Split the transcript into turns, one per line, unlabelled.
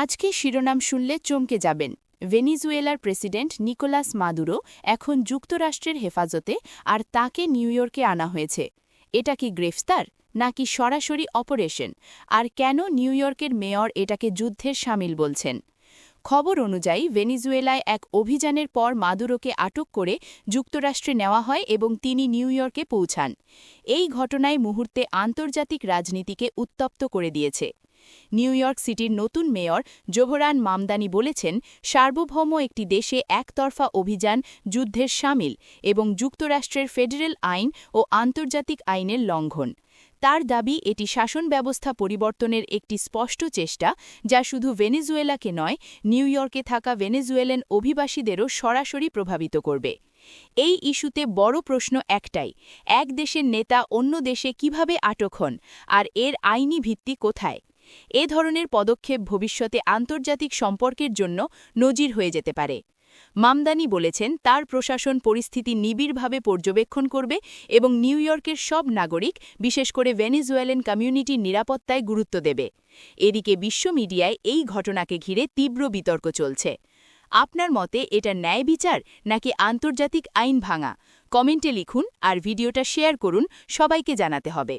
আজকে শিরোনাম শুনলে চমকে যাবেন। ভেনিজুয়েলার প্রেসিডেন্ট নিকোলাস মাদুরো এখন যুক্তরাষ্ট্রের হেফাজতে আর তাকে নিউ ইয়র্কে আনা হয়েছে। এটা কি গ্রেফতার নাকি সরাসরি অপারেশন? আর কেন নিউ ইয়র্কের মেয়র এটাকে যুদ্ধের সামিল বলছেন? খবর অনুযায়ী ভেনিজুয়েলায় এক অভিযানের পর মাদুরোকে আটক করে যুক্তরাষ্ট্রে নেওয়া হয় এবং তিনি নিউ ইয়র্কে পৌঁছান। এই ঘটনায় মুহূর্তে আন্তর্জাতিক রাজনীতিকে উত্তপ্ত করে দিয়েছে। নিউ ইয়র্ক সিটির নতুন মেয়র জোহরান মামদানি বলেছেন, সার্বভৌম একটি দেশে একতরফা অভিযান যুদ্ধের সামিল এবং যুক্তরাষ্ট্রের ফেডারেল আইন ও আন্তর্জাতিক আইনের লঙ্ঘন। তার দাবি, এটি শাসন ব্যবস্থা পরিবর্তনের একটি স্পষ্ট চেষ্টা যা শুধু ভেনেজুয়েলাকে নয়, নিউ ইয়র্কে থাকা ভেনেজুয়েলান অভিবাসীদেরও সরাসরি প্রভাবিত করবে। এই ইস্যুতে বড় প্রশ্ন একটাই, এক দেশের নেতা অন্য দেশে কীভাবে আটক হন আর এর আইনি ভিত্তি কোথায়? এ ধরনের পদক্ষেপ ভবিষ্যতে আন্তর্জাতিক সম্পর্কের জন্য নজির হয়ে যেতে পারে। মামদানি বলেছেন, তার প্রশাসন পরিস্থিতি নিবিড়ভাবে পর্যবেক্ষণ করবে এবং নিউ ইয়র্কের সব নাগরিক, বিশেষ করে ভেনিজুয়েলান কমিউনিটির নিরাপত্তায় গুরুত্ব দেবে। এদিকে বিশ্ব মিডিয়ায় এই ঘটনাকে ঘিরে তীব্র বিতর্ক চলছে। আপনার মতে এটা ন্যায় বিচার নাকি আন্তর্জাতিক আইন ভাঙা? কমেন্টে লিখুন আর ভিডিওটা শেয়ার করুন, সবাইকে জানাতে হবে।